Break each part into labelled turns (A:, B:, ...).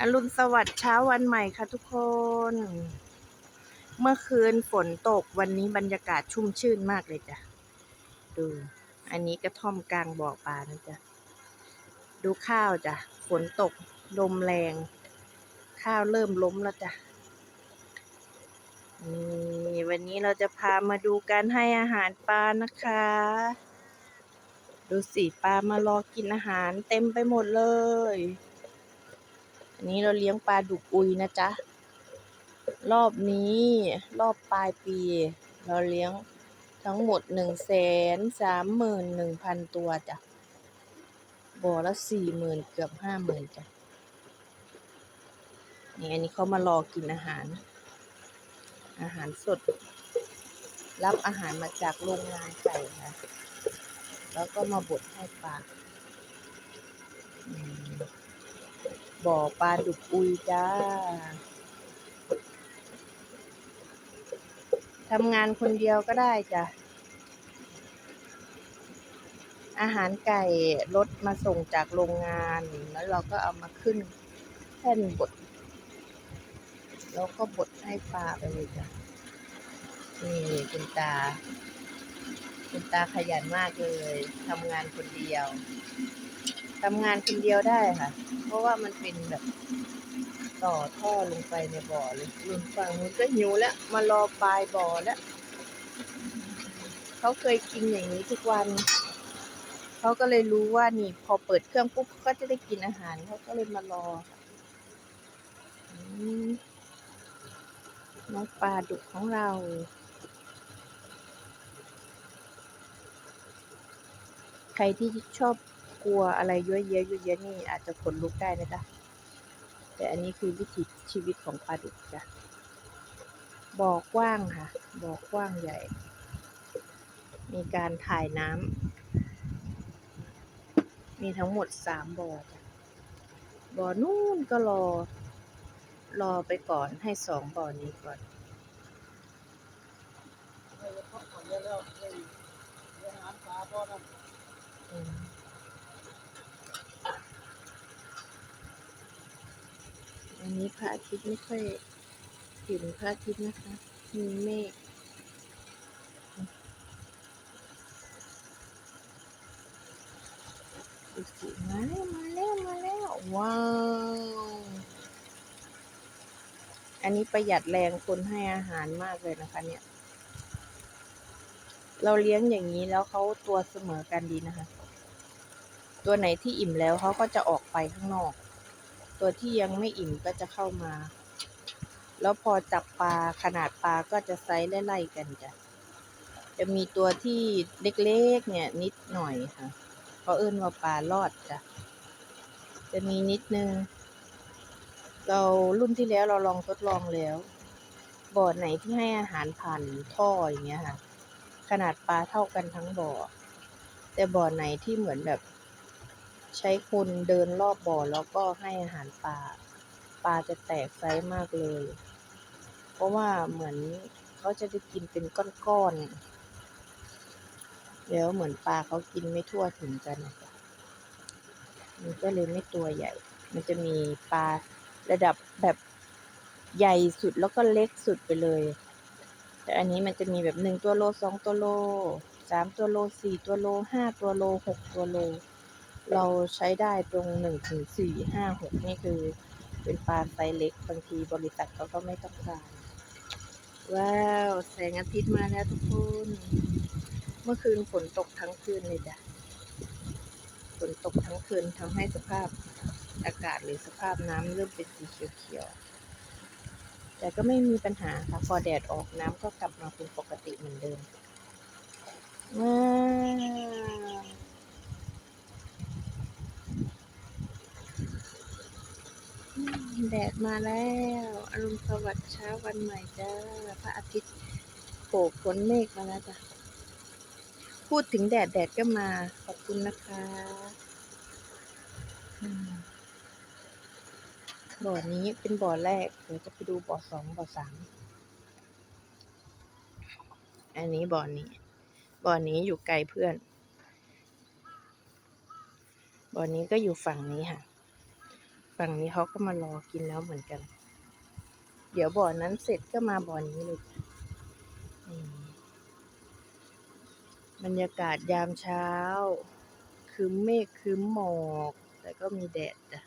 A: อรุณสวัสดิ์เช้าวันใหม่ค่ะทุกคน เมื่อคืนฝนตกวันนี้บรรยากาศชุ่มชื่นมากเลยจ้ะ ดู อันนี้กระท่อมกลางบ่อปลานะจ๊ะ ดูข้าวจ้ะ ฝนตกลมแรง ข้าวเริ่มล้มแล้วจ้ะนี่วันนี้เราจะพามาดูการให้อาหารปลานะคะ ดูสิปลามารอกินอาหารเต็มไปหมดเลย อันนี้เราเลี้ยงปลาดุกอุยนะจ๊ะ รอบนี้รอบปลายปี เราเลี้ยงทั้งหมดหนึ่งแสนสามหมื่นหนึ่งพันตัวจ้ะ บ่อละสี่หมื่นเกือบห้าหมื่นจ้ะ นี่อันนี้เขามารอกินอาหาร อาหารสด รับอาหารมาจากโรงงานไก่ค่ะแล้วก็มาบดให้ปลาอืม บ่อปลาดุกอุยจ้าทำงานคนเดียวก็ได้จ้ะ อาหารไก่รถมาส่งจากโรงงาน แล้วเราก็เอามาขึ้นแท่นบด แล้วก็บดให้ปลาไปเลยจ้ะ นี่คุณตา คุณตาขยันมากเลยทำงานคนเดียว ทำงานคนเดียวได้ค่ะ เพราะว่ามันเป็นแบบ ต่อท่อลงไปในบ่อเลยลุงฝั่งนู้นก็หิวแล้ว มารอปลายบ่อแล้วเขาเคยกินอย่างนี้ทุกวัน เขาก็เลยรู้ว่านี่พอเปิดเครื่องปุ๊บก็จะได้กินอาหารเขาก็เลยมารอน้องปลาดุกของเราใครที่ชอบ กลัวอะไรเยอะแยะเยอะแยะนี่อาจจะขนลุกได้นะจ๊ะแต่อันนี้คือวิถีชีวิตของปลาดุกจ้ะบ่อกว้างค่ะบ่อกว้างใหญ่ มีการถ่ายน้ำมีทั้งหมดสามบ่อจ้ะบ่อนู่นก็รอ รอไปก่อนให้สองบ่อนี้ก่อนอืม นี้พระอาทิตย์ไม่ค่อยเห็นพระอาทิตย์นะคะ มีเมฆมาแล้วมาแล้วมาแล้วว้าว อันนี้ประหยัดแรงคนให้อาหารมากเลยนะคะ เนี่ย เราเลี้ยงอย่างนี้แล้วเขาตัวเสมอกันดีนะคะ ตัวไหนที่อิ่มแล้วเขาก็จะออกไปข้างนอก ตัวที่ยังไม่อิ่มก็จะเข้ามา แล้วพอจับปลาขนาดปลาก็จะไซส์ไล่ๆกันจ้ะจะมีตัวที่เล็กๆเนี่ยนิดหน่อยค่ะเขาเอิ้นว่าปลารอดจ้ะจะมีนิดนึง เรารุ่นที่แล้วเราลองทดลองแล้วบ่อไหนที่ให้อาหารผ่านท่ออย่างเงี้ยค่ะ ขนาดปลาเท่ากันทั้งบ่อ แต่บ่อไหนที่เหมือนแบบ ใช้คนเดินรอบบ่อแล้วก็ให้อาหารปลา ปลาจะแตกไซส์มากเลย เพราะว่าเหมือนเขาจะได้กินเป็นก้อนๆ แล้วเหมือนปลาเขากินไม่ทั่วถึงกันมันก็เลยไม่ตัวใหญ่ มันจะมีปลาระดับแบบใหญ่สุดแล้วก็เล็กสุดไปเลย แต่อันนี้มันจะมีแบบหนึ่งตัวโลสองตัวโลสามตัวโลสี่ตัวโลห้าตัวโลหกตัวโล เราใช้ได้ตรงหนึ่งถึงสี่ห้าหกนี่คือ เป็นปลาไซส์เล็กบางทีบริษัทเขาก็ไม่ต้องการ ว้าว แสงอาทิตย์มาแล้วทุกคน เมื่อคืนฝนตกทั้งคืนเลยจ้ะฝนตกทั้งคืนทำให้สภาพอากาศหรือสภาพน้ำเริ่มเป็นสีเขียวๆ แต่ก็ไม่มีปัญหาค่ะ พอแดดออกน้ำก็กลับมาเป็นปกติเหมือนเดิมว้าวอืม แดดมาแล้วอรุณสวัสดิ์เช้าวันใหม่จ้าพระอาทิตย์โผล่พ้นเมฆมาแล้วจ้ะพูดถึงแดดแดดก็มาขอบคุณนะคะบ่อนี้เป็นบ่อแรกเดี๋ยวจะไปดูบ่อสองบ่อสามอันนี้บ่อนี้บ่อนี้อยู่ไกลเพื่อนบ่อนี้ก็อยู่ฝั่งนี้ค่ะ ฝั่งนี้เขาก็มารอกินแล้วเหมือนกัน เดี๋ยวบ่อนั้นเสร็จก็มาบ่อนี้เลยบรรยากาศยามเช้า คืมเมฆคืมหมอก แต่ก็มีแดดจ้ะ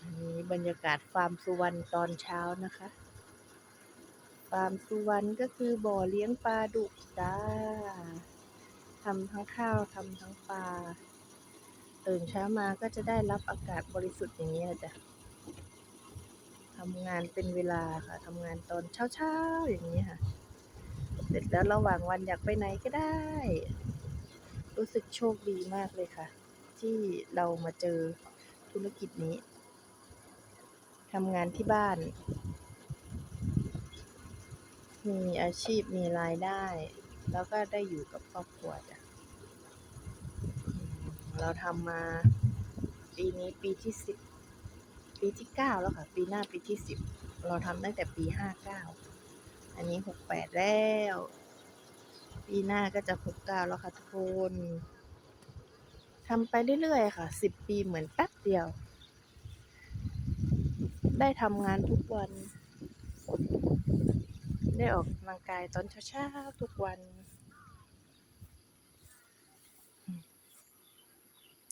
A: อันนี้บรรยากาศฟาร์มสุวรรณตอนเช้านะคะฟาร์มสุวรรณก็คือบ่อเลี้ยงปลาดุกจ้าทำทั้งข้าวทำทั้งปลา ตื่นเช้ามาก็จะได้รับอากาศบริสุทธิ์อย่างนี้ยจ้ะทำงานเป็นเวลาค่ะทำงานตอนเช้าๆอย่างนี้ค่ะ เสร็จแล้วระหว่างวันอยากไปไหนก็ได้ รู้สึกโชคดีมากเลยค่ะ ที่เรามาเจอธุรกิจนี้ทำงานที่บ้าน มีอาชีพมีรายได้ แล้วก็ได้อยู่กับครอบครัวจ้ะ เราทำมาปีนี้ปีที่สิบปีที่เก้าแล้วค่ะ ปีหน้าปีที่สิบเราทำตั้งแต่ปีห้าเก้าอันนี้หกแปดแล้ว ปีหน้าก็จะหกเก้าแล้วค่ะทุกคนทำไปเรื่อยๆค่ะสิบปีเหมือนแป๊บเดียว ได้ทำงานทุกวัน ได้ออกกำลังกายตอนเช้าๆทุกวัน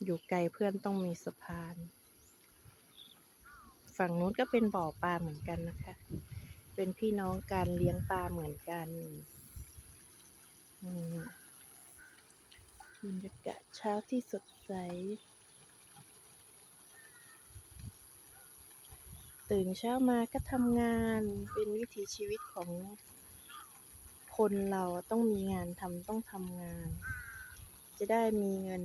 A: อยู่ไกลเพื่อนต้องมีสะพาน ฝั่งนู้นก็เป็นบ่อปลาเหมือนกันนะคะ เป็นพี่น้องการเลี้ยงปลาเหมือนกันอืมบรรยากาศเช้าที่สดใส ตื่นเช้ามาก็ทำงานเป็นวิถีชีวิตของคนเราต้องมีงานทำต้องทำงาน จะได้มีเงิน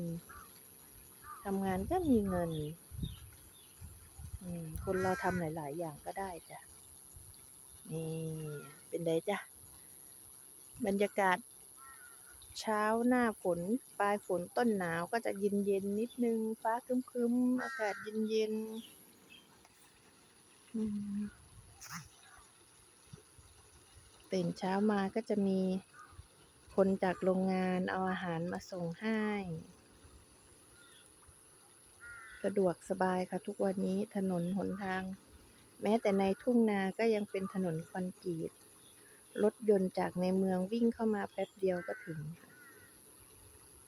A: ทำงานก็มีเงินคนเราทำหลาย ๆ อย่างก็ได้จ้ะ นี่ เป็นไดจ้ะ บรรยากาศ เช้าหน้าฝน ปลายฝนต้นหนาวก็จะเย็นเย็นๆนิดนึง ฟ้าครึ้มๆอากาศเย็นเย็นๆตื่นเช้ามาก็จะมีคนจากโรงงานเอาอาหารมาส่งให้ สะดวกสบายค่ะทุกวันนี้ถนนหนทาง แม้แต่ในทุ่งนาก็ยังเป็นถนนคอนกรีตรถยนต์จากในเมืองวิ่งเข้ามาแป๊บเดียวก็ถึง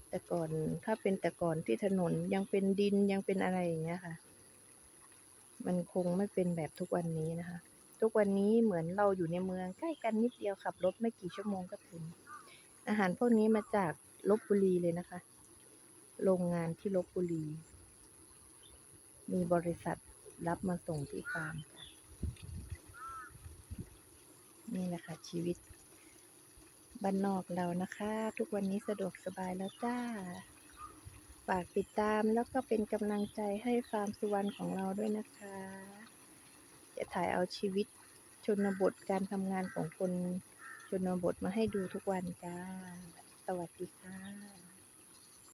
A: แต่ก่อนถ้าเป็นแต่ก่อนที่ถนนยังเป็นดินยังเป็นอะไรอย่างเงี้ยค่ะ มันคงไม่เป็นแบบทุกวันนี้นะคะ ทุกวันนี้เหมือนเราอยู่ในเมืองใกล้กันนิดเดียวขับรถไม่กี่ชั่วโมงก็ถึง อาหารพวกนี้มาจากลบบุรีเลยนะคะ โรงงานที่ลบบุรี มีบริษัทรับมาส่งที่ฟาร์มค่ะ นี่แหละค่ะชีวิตบ้านนอกเรานะคะ ทุกวันนี้สะดวกสบายแล้วจ้า ฝากติดตามแล้วก็เป็นกำลังใจให้ฟาร์มสุวรรณของเราด้วยนะคะ จะถ่ายเอาชีวิตชนบทการทำงานของคนชนบทมาให้ดูทุกวันจ้า สวัสดีค่ะ